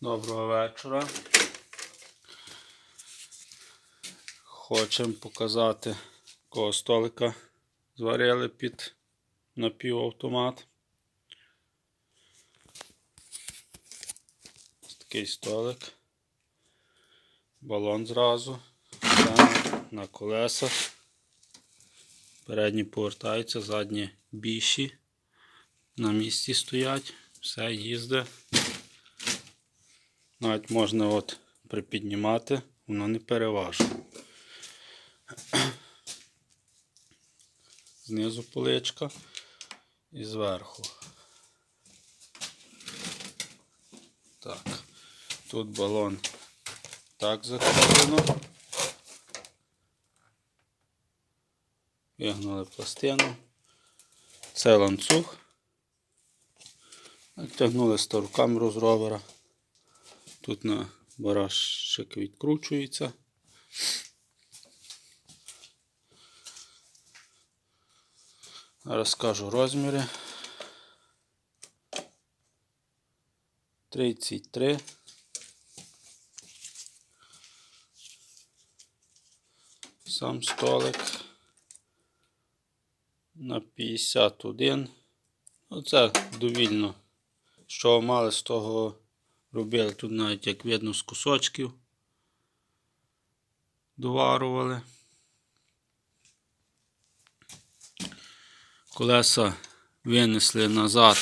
Доброго вечора. Хочемо показати, якого столика зварили під напівавтомат. Ось такий столик. Балон зразу. На колесах. Передні повертаються, задні більші. На місці стоять. Все їздить. Навіть можна от припіднімати, воно не переважує. Знизу поличка і зверху. Так, тут балон так закріплено. Вигнули пластину. Це ланцюг. Тягнули стару камеру з ровера. Тут на барашик відкручується. Зараз скажу розміри. 33. Сам столик на 51. Оце довільно. Що мали з того робили тут навіть, як видно, з кусочків доварували. Колеса винесли назад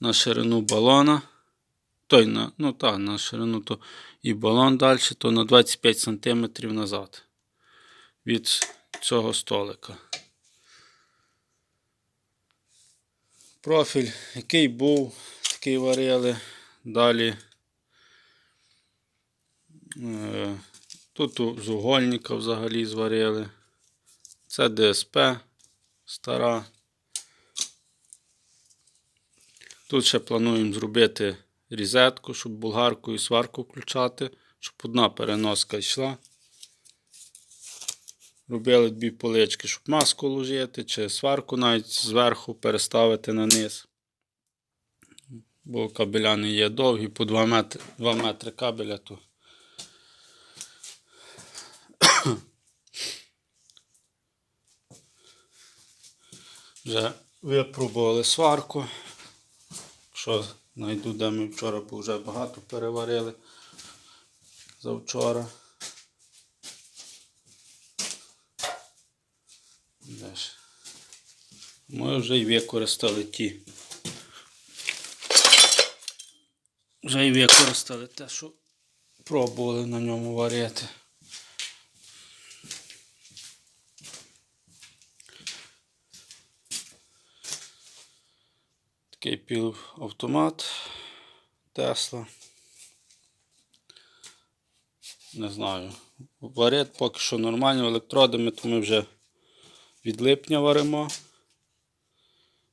на ширину балона. Той на, ну так, на ширину то і балон далі, то на 25 см назад від цього столика. Профіль, який був, такий варили. Далі е, тут у- з угольника взагалі зварили. Це ДСП стара. Тут ще плануємо зробити різетку, щоб болгарку і сварку включати, щоб одна переноска йшла. Робили дві полички, щоб маску ложити, чи сварку навіть зверху переставити на низ. Бо кабеляни є довгі, по 2 метри, 2 метри кабеля то. Вже випробували сварку. Що знайду, де ми вчора, бо вже багато переварили завчора. Де ж? Ми вже й використали ті. Вже й використали те, що пробували на ньому варити. Такий півавтомат Тесла. Не знаю. Варить поки що нормально електродами, то ми вже від липня варимо.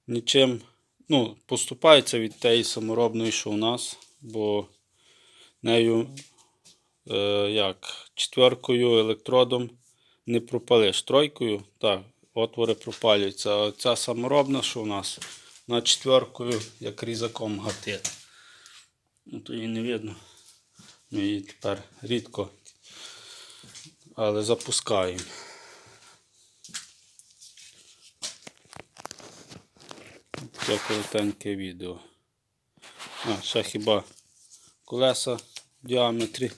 Нічим, ну, поступається від тієї саморобної, що у нас, бо нею е, як, четверкою електродом не пропалиш. Тройкою, так, отвори пропалюються. А ця саморобна, що у нас, на четверкою, як різаком гатить. Ну, то її не видно. Ми її тепер рідко, але запускаємо. Таке коротеньке відео. А, ще хіба колеса в діаметрі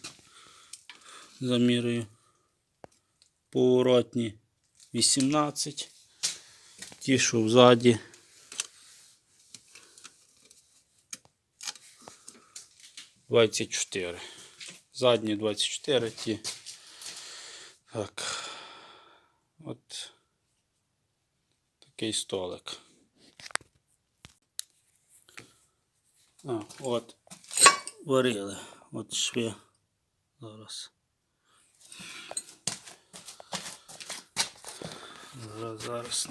замірюю. Поворотні 18. Ті, що взаді. Двадцять чотири. Задні 24, ті. Так. От такий столик. А, от варили. От шви. Зараз. Зараз, зараз.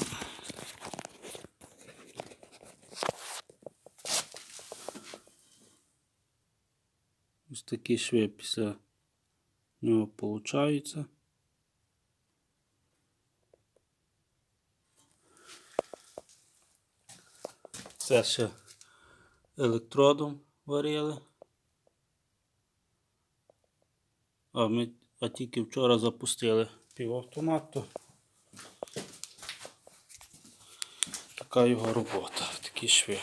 Ось такі шви після нього получаються. Це ще електродом варили. А ми а тільки вчора запустили півавтомат, то така його робота, такі шви.